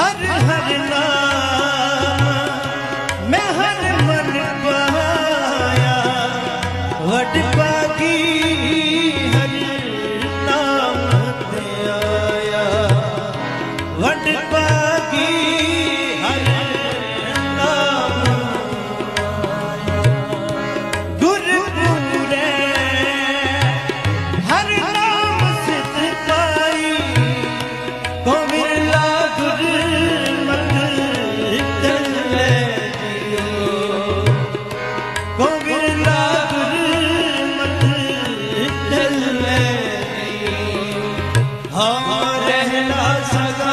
ਹਰ ਹਰ ਮੈਂ ਹਰ ਮਨ ਪਾਇਆ हम रहना सगा